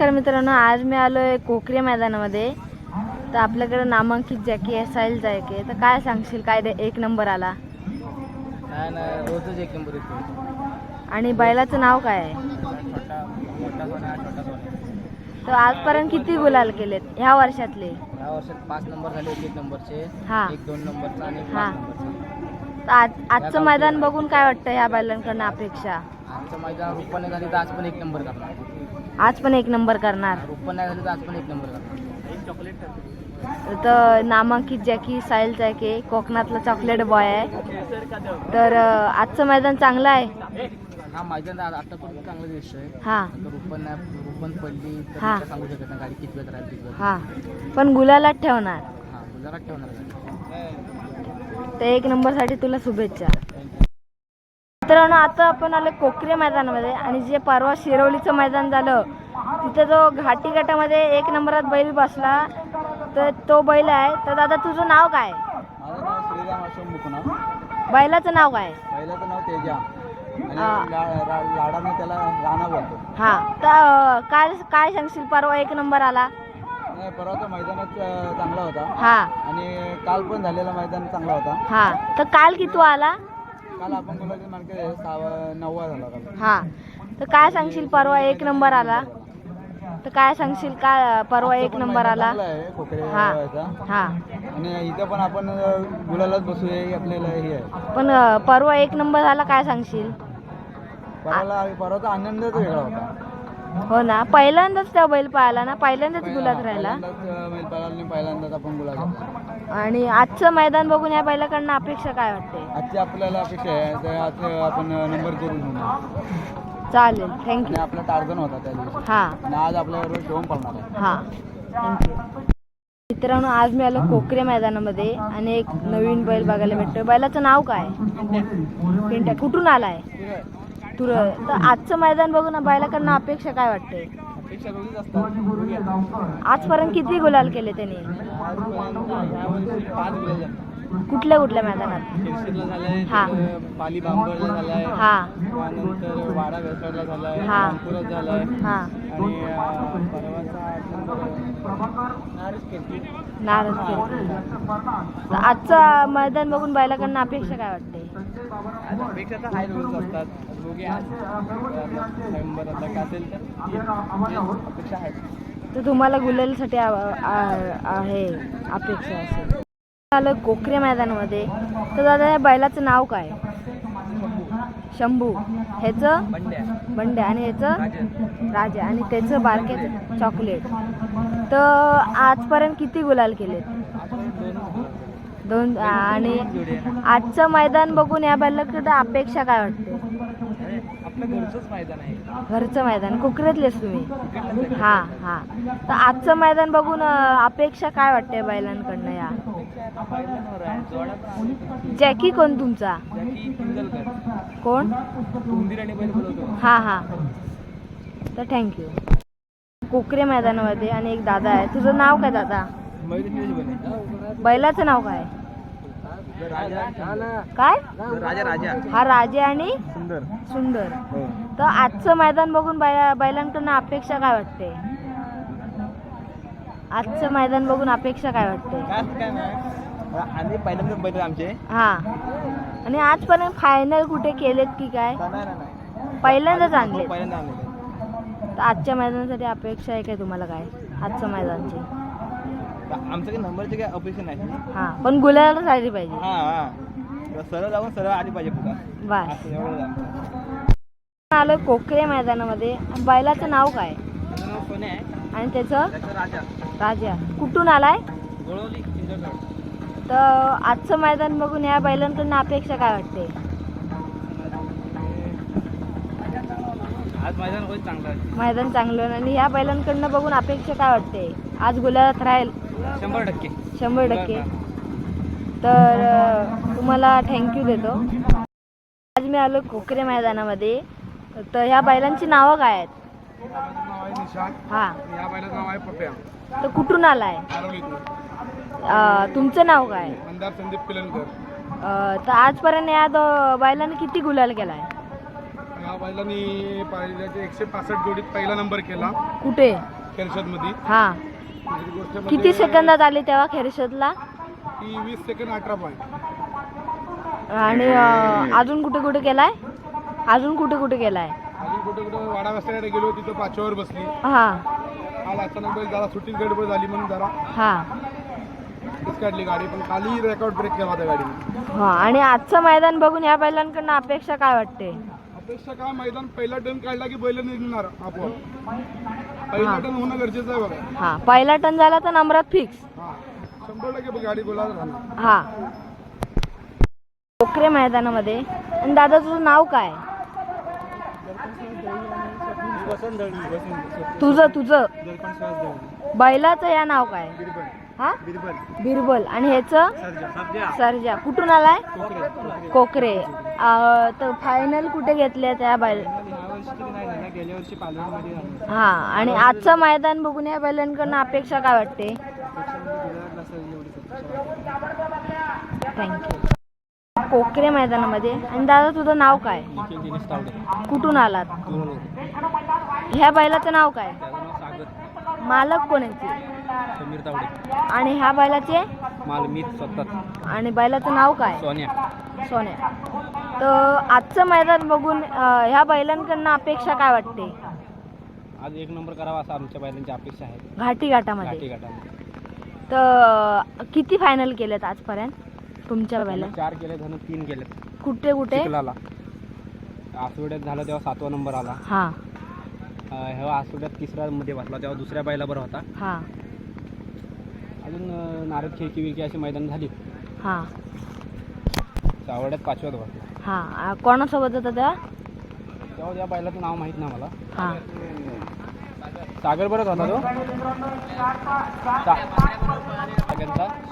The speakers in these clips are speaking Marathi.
नमस्कार मित्रांनो आज मी आलो आहे कोकरे मैदानामध्ये. तर आपल्याकडे नामांकित जॅकी आहे साहिल जॅकी आहे तर काय सांगशील काय दे- एक नंबर आला? काय ना रोजच एक नंबर येतो आणि बैलाचं नाव काय आहे? छोटा मोठा सोना हा छोटा सोना तर आजपर्यंत किती गुलाल केलेत ह्या वर्षातले? या वर्षात पाच नंबर झाले एक एक नंबरचे. हा. एक दोन नंबरचा आणि एक हा. पाच नंबरचा. तर आज आजचं मैदान बघून काय वाटतं ह्या बैलांकडनं अपेक्षा? आजचं मैदान रुपन झाली तर आज पण एक नंबर करणार. आज पण एक नंबर करणार. रुपन नाही झाली तर आज पण एक नंबर करणार. एक चॉकलेट तर नामांकित जॅकी साहिल जॅकी कोकणातला चॉकलेट बॉय आहे. तर आजचं मैदान चांगलं आहे? हा मैदान आ- आता पण चांगलं दिसतोय. हां. आता रुपन नाही रुपन पडली तर हा. काय सांगू शकत नाही गाडी किती वेळ राहील किती वेळ हां. पण गुलालात ठेवणार. हा तर एक नंबरसाठी तुला शुभेच्छा. मित्रांनो आता आपण आलो कोकरे मैदानामध्ये आणि जे परवा शिरवलीचं मैदान झालं तिथे जो घाटी गटामध्ये एक नंबरात बैल बसला तर तो बैल आहे. तर दादा तुझं नाव काय? बैलाचं नाव काय? पहिल्याचं नाव तेजा. हा. लाडाने त्याला राणा बोलतो. हां. तर काय काय सांगशील? परवा एक नंबर आला. परवाचा मैदानात चांगला होता. हां. आणि काल पण झालेला मैदान चांगला होता. हां. तर काल किती आला? हां. तर काय सांगशील? परवा एक नंबर आला. तर काय सांगशील? काय परवा एक नंबर आला? हा. हां. आणि इथं पण आपण गुलालाच बसू आपल्याला हे आहे. पण परवा एक नंबर झाला काय सांगशील? परवाला परवाचा आनंदच वेगळा होता. हो ना. पहिल्यांदाच त्या बैल पाहिला ना? पहिल्यांदाच गुलात राहिला. पहिल्यांदाच आपण. आणि आजचं मैदान बघून या बैलाकडनं अपेक्षा काय वाटते? आजची आपल्याला अपेक्षा आहे. तर आज आपण नंबर करून घेऊ. चालेल. आणि थँक्यू आपला टार्गन होता त्या दिवशी. हां. आणि आज आपल्याबरोबर पडणार आहे. हां. थँक्यू मित्रांनो आज मी आलो कोकरे मैदानामध्ये आणि एक नवीन बैल बघायला भेटतोय. बैलाचं नाव काय? पिंट्या. कुठून आलाय? तुर तर आजचं मैदान बघून बायलाकडनं अपेक्षा काय वाटते? अपेक्षा असतात आजपर्यंत किती गुलाल केले त्यांनी? पाच झाले. कुठल्या कुठल्या मैदानात? शिरशीरला झालाय हा. तिथं पाली बांबरला झालाय हां. त्यानंतर वाडा वेसरला झालाय हा. रामपुरात झालाय हां. आणि अं, परवाचा तर आजचं मैदान बघून बायलाकडनं अपेक्षा काय वाटते? तर हाय असतात दोघे असेल तर. अपेक्षा आहे तर तुम्हाला गुलालसाठी आहे अपेक्षा असेल. आलं कोकरे मैदानामध्ये. तर दादा या बैलाचं नाव काय? शंभू. ह्याचं बंड्या. बंड्या. आणि ह्याचं राजा आणि त्याचं बारक्याचं चॉकलेट तर आजपर्यंत किती गुलाल केलेत? दोन आणि. आजचं मैदान बघून या बैलाकडे अपेक्षा काय वाटते? घरचं मैदान. कोकरेतलेच तुम्ही? हां हां. तर आजचं मैदान बघून अपेक्षा काय वाटते बैलांकडनं या? जॅकी कोण तुमचा? कोण? हां हां. तर थँक्यू कोकरे मैदानामध्ये आणि एक दादा आहे. तुझं नाव काय दादा? बैलाचं नाव काय? काय? राजा राजा. हा राजे आणि सुंदर. सुंदर. हो. तर आजचं मैदान बघून बैला बैलांकडनं अपेक्षा काय वाटते? आजचं मैदान बघून अपेक्षा काय वाटते? आमचे. हां. आणि आजपर्यंत फायनल कुठे केलेत की काय? पहिल्यांदाच आणले आजच्या मैदानासाठी अपेक्षा आहे काय तुम्हाला काय? आजच्या मैदानची. आमचं काही नंबरची काही अपेक्षा नाही. हां पण गुलाला झाली पाहिजे. हा हा. सरळ जाऊन सरळ आली पाहिजे पुन्हा बस असं एवढं झालं. आलो कोकरे मैदानामध्ये. बैलाचं नाव काय? माझं नाव सोने आहे. आणि त्याचं? त्याचं राजा. राजा. कुठून आलाय? गोळवली. तर आजचं मैदान बघून या बैलांकडनं अपेक्षा काय वाटते? आज मैदान होईल चांगलं आहे. मैदान चांगलं आणि ह्या बैलांकडनं बघून अपेक्षा काय वाटते? आज गुलाबात राहील. शंभर टक्के. शंभर टक्के. तर तुम्हाला थँक्यू देतो. आज मी आलो कोकरे मैदानामध्ये. तर ह्या बैलांची नावं काय आहेत? नाव आहे निशांत हां. या बैलाचं नाव आहे पप्या. तर कुठून आलाय? आरवलीतून अं, तुमचं नाव काय? संदीप पिलनकर. अं, तर आजपर्यंत या दो बैलांनी किती गुलाल केलाय? या बैलांनी एकशे पासष्ट जोडीत पहिला नंबर केला. कुठे? मध्ये हा. किती सेकंदात आली तेव्हा खेरशदला? ती वीस सेकंद अठरा पॉईंट आणि अं, अजून कुठे कुठे केलाय? अजून कुठे कुठे केलाय? अजून कुठे कुठे वाडा वस्त्याकडे गेलो तिथं पाचव्यावर बसली. हा. काल अचानक बैल जरा शूटिंग गडबड झाली म्हणून जरा हा. तीच काढली गाडी पण कालही रेकॉर्ड ब्रेक केला त्या गाडीने. हा आणि आजचं मैदान बघून या बैलांकडनं अपेक्षा काय वाटते? अपेक्षा काय? मैदान पहिला टर्न काढला की बैल निघणार आपोआप. पहिला टर्न होणं गरजेचं आहे बघा. हा पहिला टन झाला तर नंबरात फिक्स हा. शंभर टक्के गाडी राहणार हा. कोकरे मैदानामध्ये. आणि दादा तुझं नाव काय? तुझं तुझं. बैलाचं या नाव काय? हा? बिरबल. आणि ह्याचं? सरजा. कुठून आलाय? कोकरे. अं, तर फायनल कुठे घेतले त्या बैल हा आणि आजचं मैदान बघून या बैलांकडनं अपेक्षा काय वाटते? थँक्यू कोकरे मैदानामध्ये. आणि दादा तुझं नाव काय? कुठून आलात? ह्या बैलाचं नाव काय? मालक कोणाचे समीर तावडे. आणि ह्या बैलाचे? माल मीच स्वतःच आणि बैलाचं नाव काय? सोन्या. सोन्या. तर आजचं मैदान बघून अं, ह्या बैलांकडनं अपेक्षा काय वाटते? आज एक नंबर करावा असं आमच्या बैलांची अपेक्षा आहे. घाटी घाटामध्ये. घाटी घाटामध्ये. तर किती फायनल केलेत आजपर्यंत तुमच्या बैला? चार केले धन तीन केले कुठे कुठे? चिखलाला. आसवड्यात झाला तेव्हा सातवा नंबर आला. हा. अं, ह्या आसवड्यात तिसऱ्या मध्ये बसला तेव्हा दुसऱ्या बैला बरं होता. हा. अजून अं, नारद खिळकी विळकी अशी मैदान झाली. हा. सावड्यात पाचव्यात बसला हा. आ, कोणासोबत होता तेव्हा? तेव्हा त्या बैलाचं नाव माहीत नाही मला. हा. सागर बरंच होता तो.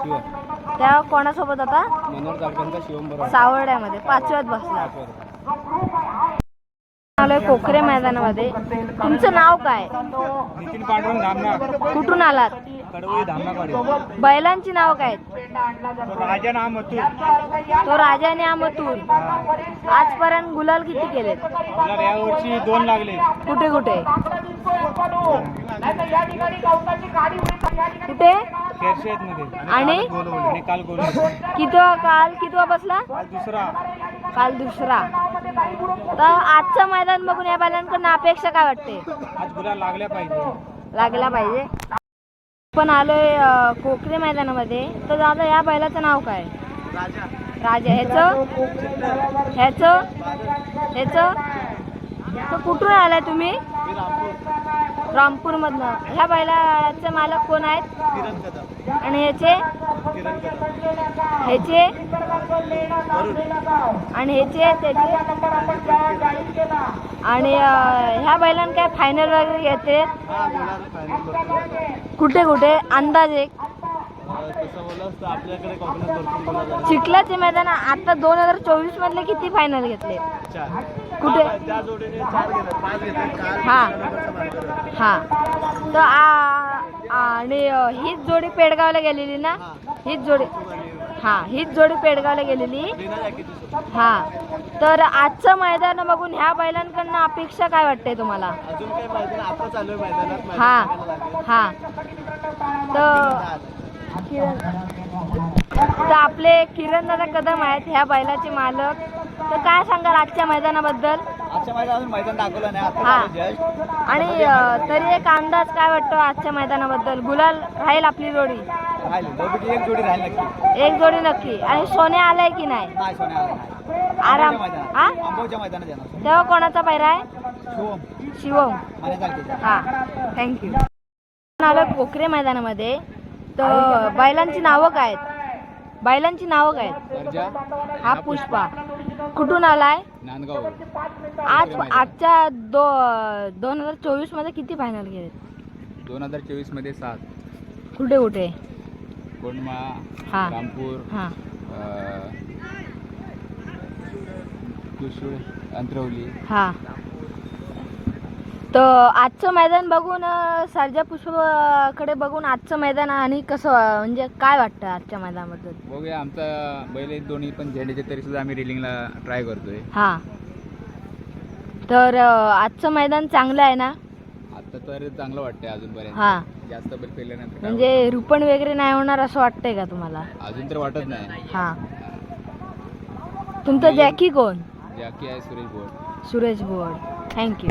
शिवम तेव्हा कोणासोबत होता? मनोहर चालक्यांचा शिवम बरोबर. सावर्ड्यामध्ये पाचव्यात बसला. कोकरे मैदानामध्ये. तुमचं नाव काय? नितीन पांडुरंग धामना कुठून आलात? कडवळी बैलांची नाव काय? राजा नाम तो राजा आणि आमतूर आजपर्यंत गुलाल किती केलेत? मला या वर्षी दोन लागले. कुठे कुठे? कुठे? मध्ये आणि आणि? काल गोल कितवा काल कितवा बसला? दुसरा. काल दुसरा. तर आजचं मैदान बघून या बैलांकडनं अपेक्षा काय वाटते? आज गुलाल लागल्या पाहिजे. लागला पाहिजे. पण आलोय अं, कोकरे मैदानामध्ये. तर दादा या बैलाचं नाव काय? राजा. ह्याचं? ह्याचं? ह्याचं? तर कुठून आलाय तुम्ही? रामपूर मधनं ह्या बैलाचे मालक कोण आहेत? आणि ह्याचे ह्याचे? आणि ह्याचे त्याचे? आणि ह्या बैलांना काय फायनल वगैरे घेते कुठे कुठे? अंदाज. चिखलाचे मैदान आता दोन हजार चोवीस मधले किती फायनल घेतले? कुठे? हा हा. तर आ- आणि हीच जोडी पेडगावला गेलेली ना? हीच जोडी. हा हीच जोडी पेडगावला गेलेली. हा. तर आजचं मैदान बघून ह्या बैलांकडनं अपेक्षा काय वाटते तुम्हाला? हा. हा. तर तर आपले किरण दादा कदम आहेत ह्या बैलाचे मालक. तर काय सांगाल आजच्या मैदानाबद्दल? आजच्या मैदान अजून मैदान दाखवलं नाही आता हा. चालू आहे just. आणि अ, तरी एक अंदाज काय वाटतो आजच्या मैदानाबद्दल? गुलाल राहील आपली जोडी. राहिली दोघीची एक जोडी राहील नक्की. एक जोडी नक्की. आणि सोने आलाय की नाही? नाही सोन्या आला नाही. आराम हा? आंबोच्या मैदानात येणार. तेव्हा कोणाचा पैरा आहे? शिवम. हा. थँक्यू आलो? कोकरे मैदानामध्ये. तर बैलांची नावं काय आहेत? बैलांची नावं काय आहेत? हा पुष्पा. कुठून आलाय? नांदगाव. आज आजच्या दो दोन हजार चोवीसमध्ये किती फायनल गेले दोन हजार चोवीसमध्ये सात. कुठे कुठे? कोंडमा हा. रामपूर हा. अंतरवली. हा. तर आजचं मैदान बघून सर्जा पुष्पकडे बघून आजचं मैदान आणि कसं म्हणजे काय वाटतं आजच्या मैदानाबद्दल? बघूया आमचा बैल दोन्ही पण झेंडेचे तरी सुद्धा आम्ही रिलिंगला ट्राय करतोय. हा. तर आजचं मैदान चांगलं आहे ना? आता तर चांगलं वाटतंय अजूनपर्यंत. हा. जास्त बैल पेल्यानंतर म्हणजे रुपण वगैरे नाही होणार असं वाटतंय का तुम्हाला? अजून तर वाटत नाही. हा. तुमचं जॅकी कोण? जॅकी आहे Suresh board Suresh board thank you